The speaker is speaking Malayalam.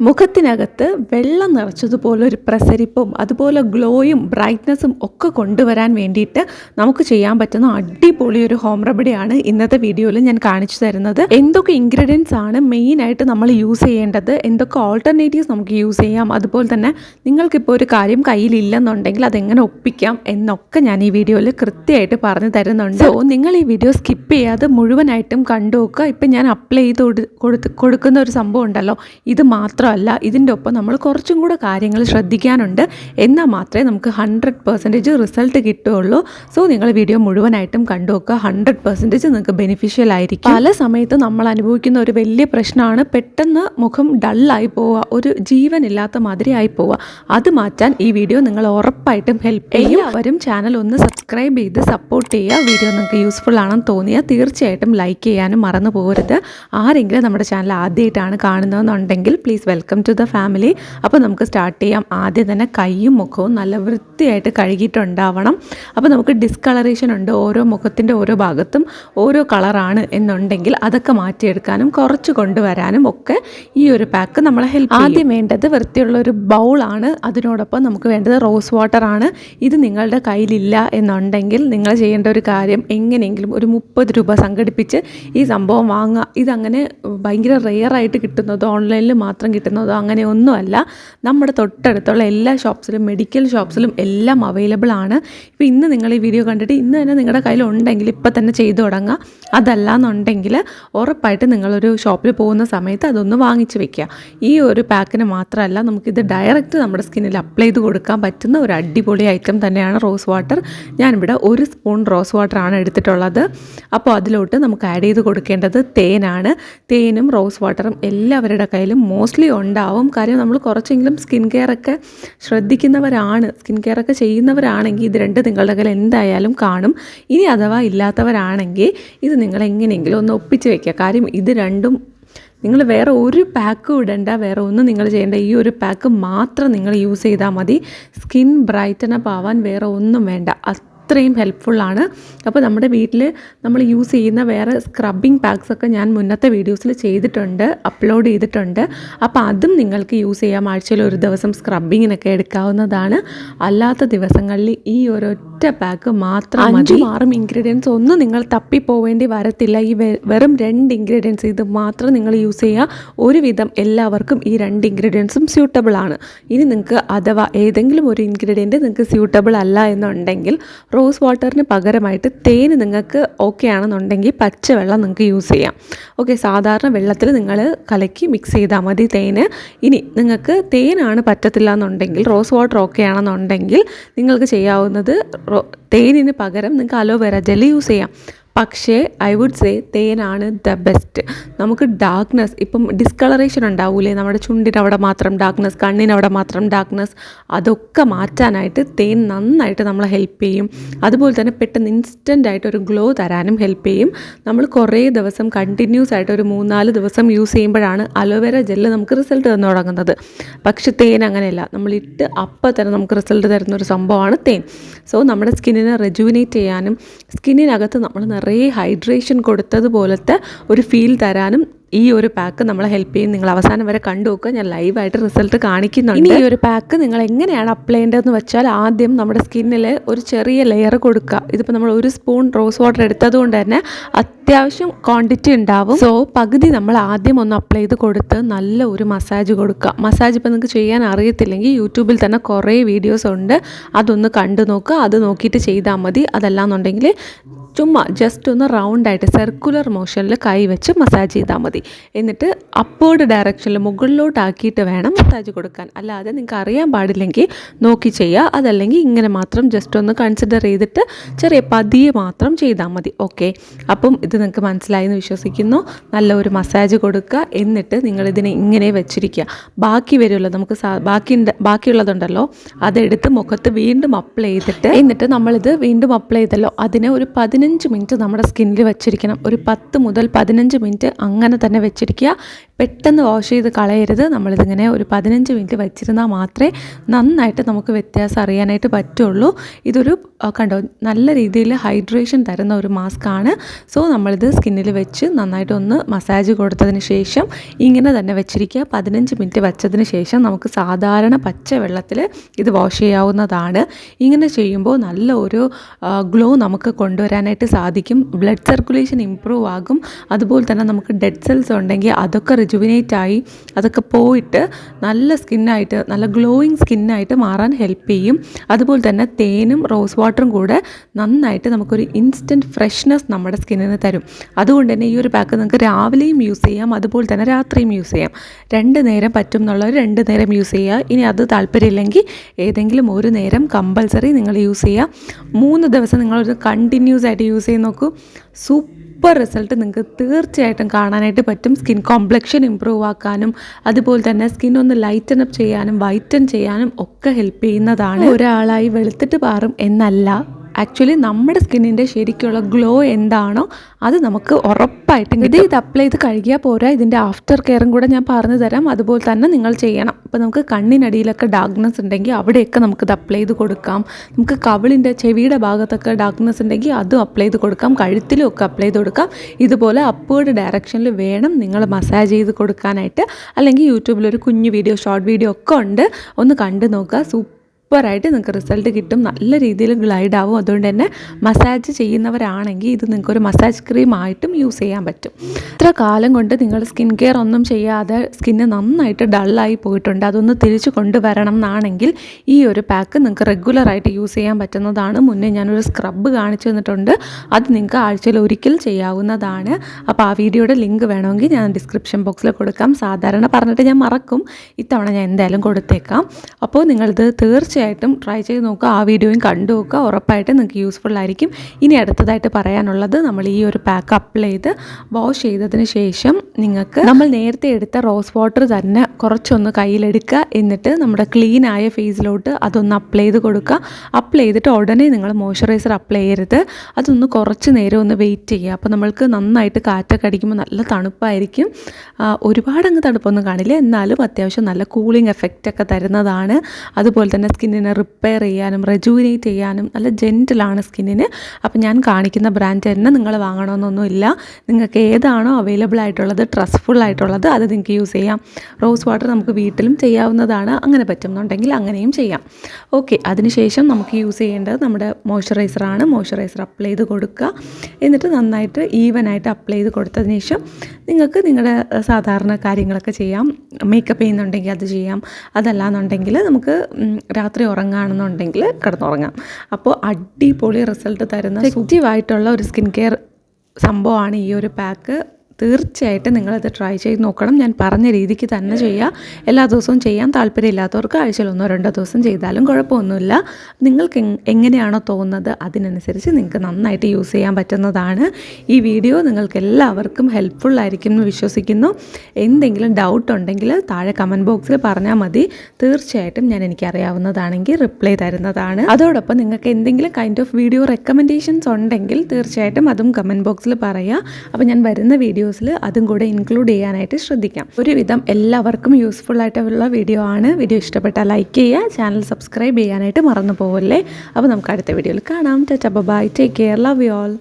മുഖത്തിനകത്ത് വെള്ളം നിറച്ചതുപോലെ ഒരു പ്രസരിപ്പും അതുപോലെ ഗ്ലോയും ബ്രൈറ്റ്നസ്സും ഒക്കെ കൊണ്ടുവരാൻ വേണ്ടിയിട്ട് നമുക്ക് ചെയ്യാൻ പറ്റുന്ന അടിപൊളി ഒരു ഹോം റെമഡിയാണ് ഇന്നത്തെ വീഡിയോയിൽ ഞാൻ കാണിച്ചു തരുന്നത്. എന്തൊക്കെ ഇൻഗ്രീഡിയൻസ് ആണ് മെയിനായിട്ട് നമ്മൾ യൂസ് ചെയ്യേണ്ടത്? എന്തൊക്കെ ഓൾട്ടർനേറ്റീവ്സ് നമുക്ക് യൂസ് ചെയ്യാം? അതുപോലെ തന്നെ നിങ്ങൾക്കിപ്പോൾ ഒരു കാര്യം കയ്യിലില്ലെന്നുണ്ടെങ്കിൽ അതെങ്ങനെ ഒപ്പിക്കാം എന്നൊക്കെ ഞാൻ ഈ വീഡിയോയിൽ കൃത്യമായിട്ട് പറഞ്ഞു തരുന്നുണ്ട്. സോ നിങ്ങൾ ഈ വീഡിയോ സ്കിപ്പ് ചെയ്യാതെ മുഴുവനായിട്ടും കണ്ടു നോക്കുക ഇപ്പം ഞാൻ അപ്ലൈ ചെയ്ത് കൊടുക്കുന്ന ഒരു സംഭവം ഉണ്ടല്ലോ. ഇത് മാത്രമല്ല ഇതിന്റെ ഒപ്പം നമ്മൾ കുറച്ചും കൂടെ കാര്യങ്ങൾ ശ്രദ്ധിക്കാനുണ്ട്. എന്നാൽ മാത്രമേ നമുക്ക് ഹൺഡ്രഡ് പെർസെന്റേജ് റിസൾട്ട് കിട്ടുകയുള്ളൂ. സോ നിങ്ങൾ വീഡിയോ മുഴുവനായിട്ടും കണ്ടു നോക്കുക ഹൺഡ്രഡ് പെർസെന്റേജ് നിങ്ങൾക്ക് ബെനിഫിഷ്യൽ ആയിരിക്കും. പല സമയത്ത് നമ്മൾ അനുഭവിക്കുന്ന ഒരു വലിയ പ്രശ്നമാണ് പെട്ടെന്ന് മുഖം ഡള്ളായി പോവുക ഒരു ജീവനില്ലാത്ത മാതിരി ആയി പോവുക. അത് മാറ്റാൻ ഈ വീഡിയോ നിങ്ങൾ ഉറപ്പായിട്ടും ഹെൽപ്പ് ചെയ്യും. അവരും ചാനൽ ഒന്ന് സബ്സ്ക്രൈബ് ചെയ്ത് സപ്പോർട്ട് ചെയ്യുക. വീഡിയോ നിങ്ങൾക്ക് യൂസ്ഫുൾ ആണെന്ന് തോന്നിയാൽ തീർച്ചയായിട്ടും ലൈക്ക് ചെയ്യാനും മറന്നു പോകരുത്. ആരെങ്കിലും നമ്മുടെ ചാനൽ ആദ്യമായിട്ടാണ് കാണുന്നതെന്നുണ്ടെങ്കിൽ please welcome to the family അപ്പോൾ നമുക്ക് സ്റ്റാർട്ട് ചെയ്യാം. ആദ്യം തന്നെ കൈയും മുഖവും നല്ല വൃത്തിയായിട്ട് കഴുകിയിട്ടുണ്ടാവണം. അപ്പോൾ നമുക്ക് ഡിസ്കളറേഷൻ ഉണ്ട്. ഓരോ മുഖത്തിന്റെ ഓരോ ഭാഗത്തും ഓരോ കളറാണ് എന്നുണ്ടെങ്കിൽ അതൊക്കെ മാറ്റിയെടുക്കാനും കുറച്ച് കൊണ്ടുവരാനും ഒക്കെ ഈ ഒരു പാക്ക് നമ്മളെ ഹെൽപ്പ് ആദ്യം വേണ്ടത് വൃത്തിയുള്ള ഒരു ബൗളാണ് അതിനോടൊപ്പം നമുക്ക് വേണ്ടത് റോസ് വാട്ടർ ആണ്. ഇത് നിങ്ങളുടെ കയ്യിലില്ല എന്നുണ്ടെങ്കിൽ നിങ്ങൾ ചെയ്യേണ്ട ഒരു കാര്യം എങ്ങനെയെങ്കിലും ഒരു മുപ്പത് രൂപ സംഘടിപ്പിച്ച് ഈ സംഭവം വാങ്ങുക. ഇതങ്ങനെ ഭയങ്കര റെയറായിട്ട് കിട്ടുന്നത് ഓൺലൈനിൽ മാത്രം കിട്ടുന്നതോ അങ്ങനെ ഒന്നുമല്ല നമ്മുടെ തൊട്ടടുത്തുള്ള എല്ലാ ഷോപ്സിലും മെഡിക്കൽ ഷോപ്സിലും എല്ലാം അവൈലബിൾ ആണ്. ഇപ്പോൾ ഇന്ന് നിങ്ങൾ ഈ വീഡിയോ കണ്ടിട്ട് ഇന്ന് തന്നെ നിങ്ങളുടെ കയ്യിൽ ഉണ്ടെങ്കിൽ ഇപ്പം തന്നെ ചെയ്തു തുടങ്ങുക അതല്ല എന്നുണ്ടെങ്കിൽ ഉറപ്പായിട്ട് നിങ്ങളൊരു ഷോപ്പിൽ പോകുന്ന സമയത്ത് അതൊന്ന് വാങ്ങിച്ച് വെക്കുക. ഈ ഒരു പാക്കിന് മാത്രമല്ല നമുക്കിത് ഡയറക്റ്റ് നമ്മുടെ സ്കിന്നിൽ അപ്ലൈ ചെയ്ത് കൊടുക്കാൻ പറ്റുന്ന ഒരു അടിപൊളി ഐറ്റം തന്നെയാണ് റോസ് വാട്ടർ. ഞാനിവിടെ ഒരു സ്പൂൺ റോസ് വാട്ടർ ആണ് എടുത്തിട്ടുള്ളത്. അപ്പോൾ അതിലോട്ട് നമുക്ക് ആഡ് ചെയ്ത് കൊടുക്കേണ്ടത് തേനാണ്. തേനും റോസ് വാട്ടറും എല്ലാവരുടെ കയ്യിലും. മോസ്റ്റ്ലി ഉണ്ടാവും. കാര്യം നമ്മൾ കുറച്ചെങ്കിലും സ്കിൻ കെയർ ഒക്കെ ശ്രദ്ധിക്കുന്നവരാണ്. സ്കിൻ കെയർ ഒക്കെ ചെയ്യുന്നവരാണെങ്കിൽ ഇത് രണ്ട് നിങ്ങളുടെ കയ്യിൽ എന്തായാലും കാണും. ഇനി അഥവാ ഇല്ലാത്തവരാണെങ്കിൽ ഇത് നിങ്ങൾ എങ്ങനെയെങ്കിലും ഒന്ന് ഒപ്പിച്ച് വെക്കുക. കാര്യം ഇത് രണ്ടും നിങ്ങൾ വേറെ ഒരു പാക്ക് ഇടണ്ട. വേറെ ഒന്നും നിങ്ങൾ ചെയ്യേണ്ട. ഈ ഒരു പാക്ക് മാത്രം നിങ്ങൾ യൂസ് ചെയ്താൽ മതി. സ്കിൻ ബ്രൈറ്റനപ്പ് ആവാൻ വേറെ ഒന്നും വേണ്ട. അത്രയും ഹെൽപ്ഫുള്ളാണ് അപ്പോൾ നമ്മുടെ വീട്ടിൽ നമ്മൾ യൂസ് ചെയ്യുന്ന വേറെ സ്ക്രബിങ് പാക്സ് ഒക്കെ ഞാൻ മുന്നത്തെ വീഡിയോസിൽ ചെയ്തിട്ടുണ്ട് അപ്ലോഡ് ചെയ്തിട്ടുണ്ട്. അപ്പോൾ അതും നിങ്ങൾക്ക് യൂസ് ചെയ്യാം. ആഴ്ചയിൽ ഒരു ദിവസം സ്ക്രബിങ്ങിനൊക്കെ എടുക്കാവുന്നതാണ്. അല്ലാത്ത ദിവസങ്ങളിൽ ഈ ഒരൊറ്റ പാക്ക് മാത്രം അഞ്ചും ആറും ഇൻഗ്രീഡിയൻസ് ഒന്നും നിങ്ങൾ തപ്പി പോവേണ്ടി വരത്തില്ല. ഈ വെറും രണ്ട് ഇൻഗ്രീഡിയൻസ് ഇത് മാത്രം നിങ്ങൾ യൂസ് ചെയ്യുക ഒരുവിധം എല്ലാവർക്കും ഈ രണ്ട് ഇൻഗ്രീഡിയൻസും സ്യൂട്ടബിൾ ആണ്. ഇനി നിങ്ങൾക്ക് അഥവാ ഏതെങ്കിലും ഒരു ഇൻഗ്രീഡിയന്റ് നിങ്ങൾക്ക് സ്യൂട്ടബിൾ അല്ല എന്നുണ്ടെങ്കിൽ റോസ് വാട്ടറിന് പകരമായിട്ട് തേൻ നിങ്ങൾക്ക് ഓക്കെ ആണെന്നുണ്ടെങ്കിൽ പച്ചവെള്ളം നിങ്ങൾക്ക് യൂസ് ചെയ്യാം. ഓക്കെ സാധാരണ വെള്ളത്തിൽ നിങ്ങൾ കലക്കി മിക്സ് ചെയ്താൽ മതി തേന്. ഇനി നിങ്ങൾക്ക് തേനാണ് പറ്റത്തില്ല എന്നുണ്ടെങ്കിൽ റോസ് വാട്ടർ ഓക്കെ ആണെന്നുണ്ടെങ്കിൽ നിങ്ങൾക്ക് ചെയ്യാവുന്നത് തേനിന് പകരം നിങ്ങൾക്ക് അലോവേര ജെൽ യൂസ് ചെയ്യാം. പക്ഷേ ഐ വുഡ് സേ തേനാണ് ദ ബെസ്റ്റ് നമുക്ക് ഡാർക്ക്നെസ് ഇപ്പം ഡിസ്കളറേഷൻ ഉണ്ടാവൂലേ? നമ്മുടെ ചുണ്ടിനവിടെ മാത്രം ഡാർക്ക്നെസ് കണ്ണിനവിടെ മാത്രം ഡാർക്ക്നെസ് അതൊക്കെ മാറ്റാനായിട്ട് തേൻ നന്നായിട്ട് നമ്മളെ ഹെൽപ്പ് ചെയ്യും. അതുപോലെ തന്നെ പെട്ടെന്ന് ഇൻസ്റ്റന്റ് ആയിട്ട് ഒരു ഗ്ലോ തരാനും ഹെൽപ്പ് ചെയ്യും. നമ്മൾ കുറേ ദിവസം കണ്ടിന്യൂസ് ആയിട്ട് ഒരു മൂന്നാൽ ദിവസം യൂസ് ചെയ്യുമ്പോഴാണ് അലോവേര ജെല്ല് നമുക്ക് റിസൾട്ട് തന്നു തുടങ്ങുന്നത്. പക്ഷേ തേൻ അങ്ങനെയല്ല. നമ്മളിട്ട് അപ്പം തന്നെ നമുക്ക് റിസൾട്ട് തരുന്ന ഒരു സംഭവമാണ് തേൻ. സോ നമ്മുടെ സ്കിന്നിനെ റെജുവിനേറ്റ് ചെയ്യാനും സ്കിന്നിനകത്ത് നമ്മൾ നിറയെ ഹൈഡ്രേഷൻ കൊടുത്തതുപോലത്തെ ഒരു ഫീൽ തരാനും ഈ ഒരു പാക്ക് നമ്മളെ ഹെൽപ്പ് ചെയ്യും. നിങ്ങൾ അവസാനം വരെ കണ്ടു നോക്കുക. ഞാൻ ലൈവായിട്ട് റിസൾട്ട് കാണിക്കുന്നുണ്ട്. ഈ ഒരു പാക്ക് നിങ്ങൾ എങ്ങനെയാണ് അപ്ലൈ ചെയ്യേണ്ടതെന്ന് വെച്ചാൽ ആദ്യം നമ്മുടെ സ്കിന്നിൽ ഒരു ചെറിയ ലെയർ കൊടുക്കുക. ഇതിപ്പോൾ നമ്മൾ ഒരു സ്പൂൺ റോസ് വാട്ടർ എടുത്തത് കൊണ്ട് തന്നെ അത്യാവശ്യം ക്വാണ്ടിറ്റി ഉണ്ടാവും. സോ പകുതി നമ്മൾ ആദ്യം ഒന്ന് അപ്ലൈ ചെയ്ത് കൊടുത്ത് നല്ല ഒരു മസാജ് കൊടുക്കുക. മസാജ് ഇപ്പോൾ നിങ്ങൾക്ക് ചെയ്യാൻ അറിയത്തില്ലെങ്കിൽ യൂട്യൂബിൽ തന്നെ കുറേ വീഡിയോസ് ഉണ്ട്. അതൊന്ന് കണ്ടു നോക്കുക. അത് നോക്കിയിട്ട് ചെയ്താൽ മതി. അതല്ലാന്നുണ്ടെങ്കിൽ ചുമ്മാ ജസ്റ്റ് ഒന്ന് റൗണ്ടായിട്ട് സർക്കുലർ മോഷനിൽ കൈ വെച്ച് മസാജ് ചെയ്താൽ മതി. എന്നിട്ട് അപ്പേർഡ് ഡയറക്ഷനിൽ മുകളിലോട്ടാക്കിയിട്ട് വേണം മസാജ് കൊടുക്കാൻ. അല്ലാതെ നിങ്ങൾക്ക് അറിയാൻ പാടില്ലെങ്കിൽ നോക്കി ചെയ്യുക അതല്ലെങ്കിൽ ഇങ്ങനെ മാത്രം ജസ്റ്റ് ഒന്ന് കൺസിഡർ ചെയ്തിട്ട് ചെറിയ പതിയെ മാത്രം ചെയ്താൽ മതി. ഓക്കെ അപ്പം ഇത് നിങ്ങൾക്ക് മനസ്സിലായി എന്ന് വിശ്വസിക്കുന്നു. നല്ല ഒരു മസാജ് കൊടുക്കുക. എന്നിട്ട് നിങ്ങളിതിനെ ഇങ്ങനെ വെച്ചിരിക്കുക. ബാക്കി വരുമല്ലോ നമുക്ക് ബാക്കി ബാക്കിയുള്ളതുണ്ടല്ലോ അതെടുത്ത് മുഖത്ത് വീണ്ടും അപ്ലൈ ചെയ്തിട്ട് എന്നിട്ട് നമ്മളിത് വീണ്ടും അപ്ലൈ ചെയ്തല്ലോ അതിനെ ഒരു പതിനഞ്ച് പതിനഞ്ച് മിനിറ്റ് നമ്മുടെ സ്കിന്നിൽ വെച്ചിരിക്കണം. ഒരു പത്ത് മുതൽ പതിനഞ്ച് മിനിറ്റ് അങ്ങനെ തന്നെ വെച്ചിരിക്കുക. പെട്ടെന്ന് വാഷ് ചെയ്ത് കളയരുത്. നമ്മളിതിങ്ങനെ ഒരു പതിനഞ്ച് മിനിറ്റ് വെച്ചിരുന്നാൽ മാത്രമേ നന്നായിട്ട് നമുക്ക് വ്യത്യാസം അറിയാനായിട്ട് പറ്റുള്ളൂ. ഇതൊരു കണ്ടോ നല്ല രീതിയിൽ ഹൈഡ്രേഷൻ തരുന്ന ഒരു മാസ്ക് ആണ് സോ നമ്മളിത് സ്കിന്നിൽ വെച്ച് നന്നായിട്ടൊന്ന് മസാജ് കൊടുത്തതിന് ശേഷം ഇങ്ങനെ തന്നെ വെച്ചിരിക്കുക. പതിനഞ്ച് മിനിറ്റ് വെച്ചതിന് ശേഷം നമുക്ക് സാധാരണ പച്ച വെള്ളത്തിൽ ഇത് വാഷ് ചെയ്യാവുന്നതാണ്. ഇങ്ങനെ ചെയ്യുമ്പോൾ നല്ല ഒരു ഗ്ലോ നമുക്ക് കൊണ്ടുവരാനായിട്ട് സാധിക്കും. ബ്ലഡ് സർക്കുലേഷൻ ഇമ്പ്രൂവ് ആകും. അതുപോലെ തന്നെ നമുക്ക് ഡെഡ് സെൽസ് ഉണ്ടെങ്കിൽ അതൊക്കെ റിജുവിനേറ്റ് ആയി അതൊക്കെ പോയിട്ട് നല്ല സ്കിന്നായിട്ട് നല്ല ഗ്ലോയിങ് സ്കിന്നായിട്ട് മാറാൻ ഹെൽപ്പ് ചെയ്യും. അതുപോലെ തന്നെ തേനും റോസ് വാട്ടറും കൂടെ നന്നായിട്ട് നമുക്കൊരു ഇൻസ്റ്റന്റ് ഫ്രഷ്നെസ് നമ്മുടെ സ്കിന്നിന് തരും. അതുകൊണ്ട് തന്നെ ഈ ഒരു പാക്ക് നിങ്ങൾക്ക് രാവിലെയും യൂസ് ചെയ്യാം അതുപോലെ തന്നെ രാത്രിയും യൂസ് ചെയ്യാം. രണ്ട് നേരം പറ്റും എന്നുള്ളവർ രണ്ട് നേരം യൂസ് ചെയ്യുക. ഇനി അത് താല്പര്യമില്ലെങ്കിൽ ഏതെങ്കിലും ഒരു നേരം കമ്പൽസറി നിങ്ങൾ യൂസ് ചെയ്യുക. മൂന്ന് ദിവസം നിങ്ങളൊരു കണ്ടിന്യൂസ് ആയിട്ട് യൂസ് ചെയ്ത് നോക്കൂ. സൂപ്പർ റിസൾട്ട് നിങ്ങൾക്ക് തീർച്ചയായിട്ടും കാണാനായിട്ട് പറ്റും. സ്കിൻ കോംപ്ലക്ഷൻ ഇമ്പ്രൂവ് ആക്കാനും അതുപോലെ തന്നെ സ്കിൻ ഒന്ന് ലൈറ്റൻ അപ്പ് ചെയ്യാനും വൈറ്റൻ ചെയ്യാനും ഒക്കെ ഹെൽപ്പ് ചെയ്യുന്നതാണ്. ഒരാളായി വെളുത്തിട്ട് പാറും എന്നല്ല. ആക്ച്വലി നമ്മുടെ സ്കിന്നിന്റെ ശരിക്കുള്ള ഗ്ലോ എന്താണോ അത് നമുക്ക് ഉറപ്പായിട്ടും ഇത് ഇത് അപ്ലൈ ചെയ്ത് കഴുകിയാൽ പോരാ. ഇതിന്റെ ആഫ്റ്റർ കെയറും കൂടെ ഞാൻ പറഞ്ഞു തരാം. അതുപോലെ തന്നെ നിങ്ങൾ ചെയ്യണം. ഇപ്പോൾ നമുക്ക് കണ്ണിനടിയിലൊക്കെ ഡാർക്ക്നെസ് ഉണ്ടെങ്കിൽ അവിടെയൊക്കെ നമുക്കിത് അപ്ലൈ ചെയ്ത് കൊടുക്കാം. നമുക്ക് കവിളിന്റെ ചെവിയുടെ ഭാഗത്തൊക്കെ ഡാർക്ക്നെസ് ഉണ്ടെങ്കിൽ അതും അപ്ലൈ ചെയ്ത് കൊടുക്കാം. കഴുത്തിലും ഒക്കെ അപ്ലൈ ചെയ്ത് കൊടുക്കാം. ഇതുപോലെ അപ്വേർഡ് ഡയറക്ഷനിൽ വേണം നിങ്ങൾ മസാജ് ചെയ്ത് കൊടുക്കാനായിട്ട്. അല്ലെങ്കിൽ യൂട്യൂബിൽ ഒരു കുഞ്ഞു വീഡിയോ ഷോർട്ട് വീഡിയോ ഒക്കെ ഉണ്ട്. ഒന്ന് കണ്ടു നോക്കുക. സൂപ്പർ സൂപ്പറായിട്ട് നിങ്ങൾക്ക് റിസൾട്ട് കിട്ടും. നല്ല രീതിയിൽ ഗ്ലൈഡ് ആവും. അതുകൊണ്ട് തന്നെ മസാജ് ചെയ്യുന്നവരാണെങ്കിൽ ഇത് നിങ്ങൾക്ക് ഒരു മസാജ് ക്രീം ആയിട്ടും യൂസ് ചെയ്യാൻ പറ്റും. ഇത്ര കാലം കൊണ്ട് നിങ്ങൾ സ്കിൻ കെയർ ഒന്നും ചെയ്യാതെ സ്കിന്ന് നന്നായിട്ട് ഡള്ളായി പോയിട്ടുണ്ട്. അതൊന്ന് തിരിച്ചു കൊണ്ടുവരണം എന്നാണെങ്കിൽ ഈ ഒരു പാക്ക് നിങ്ങൾക്ക് റെഗുലറായിട്ട് യൂസ് ചെയ്യാൻ പറ്റുന്നതാണ്. മുന്നേ ഞാനൊരു സ്ക്രബ്ബ് കാണിച്ചു തന്നിട്ടുണ്ട്. അത് നിങ്ങൾക്ക് ആഴ്ചയിൽ ഒരിക്കൽ ചെയ്യാവുന്നതാണ്. അപ്പോൾ ആ വീഡിയോയുടെ ലിങ്ക് വേണമെങ്കിൽ ഞാൻ ഡിസ്ക്രിപ്ഷൻ ബോക്സിൽ കൊടുക്കാം. സാധാരണ പറഞ്ഞിട്ട് ഞാൻ മറക്കും. ഇത്തവണ ഞാൻ എന്തായാലും കൊടുത്തേക്കാം. അപ്പോൾ നിങ്ങളിത് തീർച്ചയായിട്ടും ട്രൈ ചെയ്ത് നോക്കുക ആ വീഡിയോയും കണ്ടു നോക്കുക. ഉറപ്പായിട്ടും നിങ്ങൾക്ക് യൂസ്ഫുൾ ആയിരിക്കും. ഇനി അടുത്തതായിട്ട് പറയാനുള്ളത് നമ്മൾ ഈ ഒരു പാക്ക് അപ്ലൈ ചെയ്ത് വാഷ് ചെയ്തതിന് ശേഷം നിങ്ങൾക്ക് നമ്മൾ നേരത്തെ എടുത്ത റോസ് വാട്ടർ തന്നെ കുറച്ചൊന്ന് കയ്യിലെടുക്കുക. എന്നിട്ട് നമ്മുടെ ക്ലീൻ ആയ ഫേസിലോട്ട് അതൊന്ന് അപ്ലൈ ചെയ്ത് കൊടുക്കുക. അപ്ലൈ ചെയ്തിട്ട് ഉടനെ നിങ്ങൾ മോയ്സ്ചറൈസർ അപ്ലൈ ചെയ്യരുത്. അതൊന്ന് കുറച്ച് നേരം ഒന്ന് വെയിറ്റ് ചെയ്യുക. അപ്പോൾ നമ്മൾക്ക് നന്നായിട്ട് കാറ്റൊക്കെ അടിക്കുമ്പോൾ നല്ല തണുപ്പായിരിക്കും. ഒരുപാട് അങ്ങ് തണുപ്പൊന്നും കാണില്ല. എന്നാലും അത്യാവശ്യം നല്ല കൂളിംഗ് എഫക്റ്റ് ഒക്കെ തരുന്നതാണ്. അതുപോലെ തന്നെ സ്കിന്നിനെ റിപ്പയർ ചെയ്യാനും റെജുവിനേറ്റ് ചെയ്യാനും നല്ല ജെന്റിലാണ് സ്കിന്നിന്. അപ്പോൾ ഞാൻ കാണിക്കുന്ന ബ്രാൻഡ് തന്നെ നിങ്ങൾ വാങ്ങണമെന്നൊന്നുമില്ല നിങ്ങൾക്ക് ഏതാണോ അവൈലബിൾ ആയിട്ടുള്ളത് ട്രസ്റ്റ്ഫുൾ ആയിട്ടുള്ളത് അത് നിങ്ങൾക്ക് യൂസ് ചെയ്യാം. റോസ് വാട്ടർ നമുക്ക് വീട്ടിലും ചെയ്യാവുന്നതാണ്. അങ്ങനെ പറ്റുന്നുണ്ടെങ്കിൽ അങ്ങനെയും ചെയ്യാം. ഓക്കെ അതിനുശേഷം നമുക്ക് യൂസ് ചെയ്യേണ്ടത് നമ്മുടെ മോയ്സ്ചറൈസറാണ് മോയ്സ്ചറൈസർ അപ്ലൈ ചെയ്ത് കൊടുക്കുക. എന്നിട്ട് നന്നായിട്ട് ഈവൻ ആയിട്ട് അപ്ലൈ ചെയ്ത് കൊടുത്തതിന് ശേഷം നിങ്ങൾക്ക് നിങ്ങളുടെ സാധാരണ കാര്യങ്ങളൊക്കെ ചെയ്യാം. മേക്കപ്പ് ചെയ്യുന്നുണ്ടെങ്കിൽ അത് ചെയ്യാം. അതല്ലാന്നുണ്ടെങ്കിൽ നമുക്ക് ഉം, രാത്രി ഉറങ്ങുകയാണെന്നുണ്ടെങ്കിൽ കിടന്നുറങ്ങാം. അപ്പോൾ അടിപൊളി റിസൾട്ട് തരുന്ന എഫക്റ്റീവായിട്ടുള്ള ഒരു സ്കിൻ കെയർ സംഭവമാണ് ഈ ഒരു പാക്ക്. തീർച്ചയായിട്ടും നിങ്ങളത് ട്രൈ ചെയ്ത് നോക്കണം. ഞാൻ പറഞ്ഞ രീതിക്ക് തന്നെ ചെയ്യുക എല്ലാ ദിവസവും ചെയ്യാൻ താല്പര്യമില്ലാത്തവർക്ക് ആഴ്ചയിൽ ഒന്നോ രണ്ടോ ദിവസം ചെയ്താലും കുഴപ്പമൊന്നുമില്ല. നിങ്ങൾക്ക് എങ്ങനെയാണോ തോന്നുന്നത് അതിനനുസരിച്ച് നിങ്ങൾക്ക് നന്നായിട്ട് യൂസ് ചെയ്യാൻ പറ്റുന്നതാണ്. ഈ വീഡിയോ നിങ്ങൾക്ക് എല്ലാവർക്കും ഹെൽപ്ഫുൾ ആയിരിക്കും എന്ന് വിശ്വസിക്കുന്നു. എന്തെങ്കിലും ഡൗട്ട് ഉണ്ടെങ്കിൽ താഴെ കമന്റ് ബോക്സിൽ പറഞ്ഞാൽ മതി. തീർച്ചയായിട്ടും ഞാൻ എനിക്കറിയാവുന്നതാണെങ്കിൽ റിപ്ലൈ തരുന്നതാണ്. അതോടൊപ്പം നിങ്ങൾക്ക് എന്തെങ്കിലും കൈൻഡ് ഓഫ് വീഡിയോ റെക്കമെൻഡേഷൻസ് ഉണ്ടെങ്കിൽ തീർച്ചയായിട്ടും അതും കമന്റ് ബോക്സിൽ പറയുക അപ്പോൾ ഞാൻ വരുന്ന വീഡിയോസിൽ അതും കൂടെ ഇൻക്ലൂഡ് ചെയ്യാനായിട്ട് ശ്രദ്ധിക്കാം. ഒരുവിധം എല്ലാവർക്കും യൂസ്ഫുൾ ആയിട്ടുള്ള വീഡിയോ ആണ്. വീഡിയോ ഇഷ്ടപ്പെട്ടാൽ ലൈക്ക് ചെയ്യുക ചാനൽ സബ്സ്ക്രൈബ് ചെയ്യാനായിട്ട് മറന്നു പോകല്ലേ അപ്പോൾ നമുക്ക് അടുത്ത വീഡിയോയിൽ കാണാം. Tata bye take care love you all